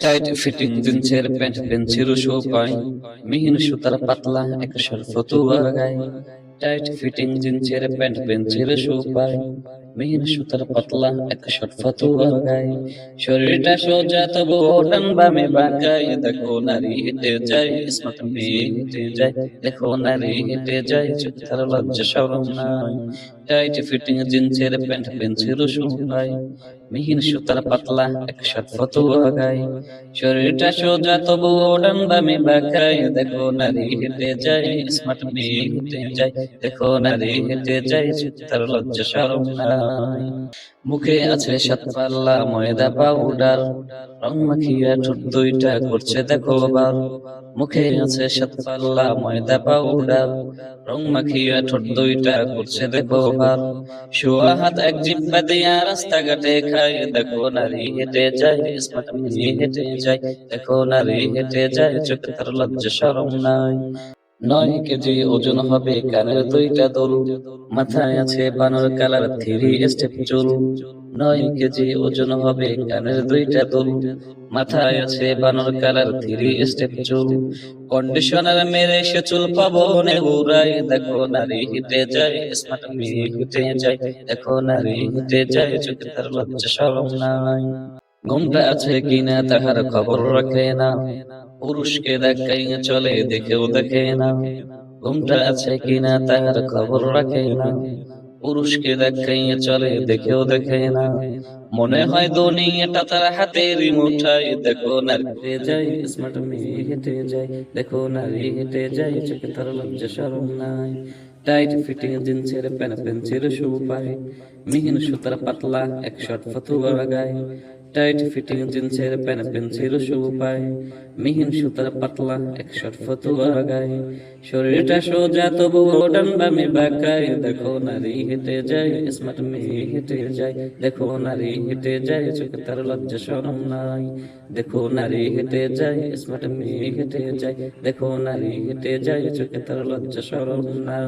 Tight fitting জিন্সের pant pencil সোপাই মিহিন সুতার পাতলা এক ফতুয়া গায়ে টাইট ফিটিং জিন্সের প্যান্ট পেন্সিল সোপাই মিহিন সুতার পাতলা এক ফতুয়া গায়ে শরীরটা সোজা তবু ওটান বামে বাঁকায় দেখো নারী হেঁটে যায় স্মার্ট মেয়ে হেঁটে যায় দেখো নারী হেঁটে যায় চোখ তার লজ্জা সরম নাই টাইট ফিটিং জিন্সের প্যান্ট পেন্সিল সোপাই মিহিন সুতার পাতলা এক ফতুয়া গায়ে। শরীরটা সোজা তবু ওডান বামে বাঁকায়। দেখো নারী হেঁটে যায় স্মার্ট মেয়ে হেঁটে যায়। দেখো নারী হেঁটে যায় তার লজ্জা সরম নাই। মুখে আছে সাত পাল্লা ময়দা পাউডার রং মাখিয়া ঠোঁট দুইটা করছে, দেখো বার মুখে আছে সাত পাল্লা ময়দা পাউডার রং মাখিয়া ঠোঁট দুইটা করছে, দেখো বার শোয়া হাত এক জিব্বা দিয়া রাস্তাঘাটে খায় দেখো নারী হেঁটে যায় স্মার্ট মেয়ে হেঁটে যায় দেখো নারী হেঁটে যায় চোখে তার লজ্জা সরম নাই। নয় কেজি ওজন হবে কানের দুইটা দোল। মাথায় আছে বানর কালার থ্রি স্টেপ চুল। নয় কেজি ওজন হবে কানের দুইটা দোল। মাথায় আছে বানর কালার থ্রি স্টেপ চুল। কন্ডিশনার মেরে সে চুল পাবো নে উড়াই। দেখো নারী হেঁটে যায় স্মার্ট মেয়ে হেঁটে যায়। দেখো নারী হেঁটে যায় চোখে তার লজ্জা সরম নাই। ঘুমটা আছে কিনা তাহার খবর রাখে না। পুরুষকে দেখাই চলে, দেখেও দেখে না। ঘুমটা আছে কিনা তাহার খবর রাখে না। পুরুষকে দেখাই চলে, দেখেও দেখে না। মনে হয় দুনিয়াটা তার হাতের মুঠাই। দেখো না নারী যায় স্মার্ট মেয়ে হেঁটে যায় দেখো নারী হেঁটে যায় চোখে তার লজ্জা সরম নাই। টাইট ফিটিং জিন্সের প্যান পেন্সিল শু পায় মিহিন সুতার পাতলা, এক শর্ট ফতুয়া গায়ে। টাইট ফিটিং জিন্সের প্যান পেন্সিল শু পায় মিহিন সুতার পাতলা এক শর্ট ফতুয়া গায়ে শরীরটা সোজা তবু ওডান বামে বাঁকায় দেখো নারী হেঁটে যায় স্মার্ট মেয়ে হেঁটে যায় দেখো নারী হেঁটে যায় চোখে তার লজ্জা সরম নাই দেখো নারী হেঁটে যায় স্মার্ট মেয়ে হেঁটে যায় দেখো নারী হেঁটে যায় চোখে তার লজ্জা সরম নাই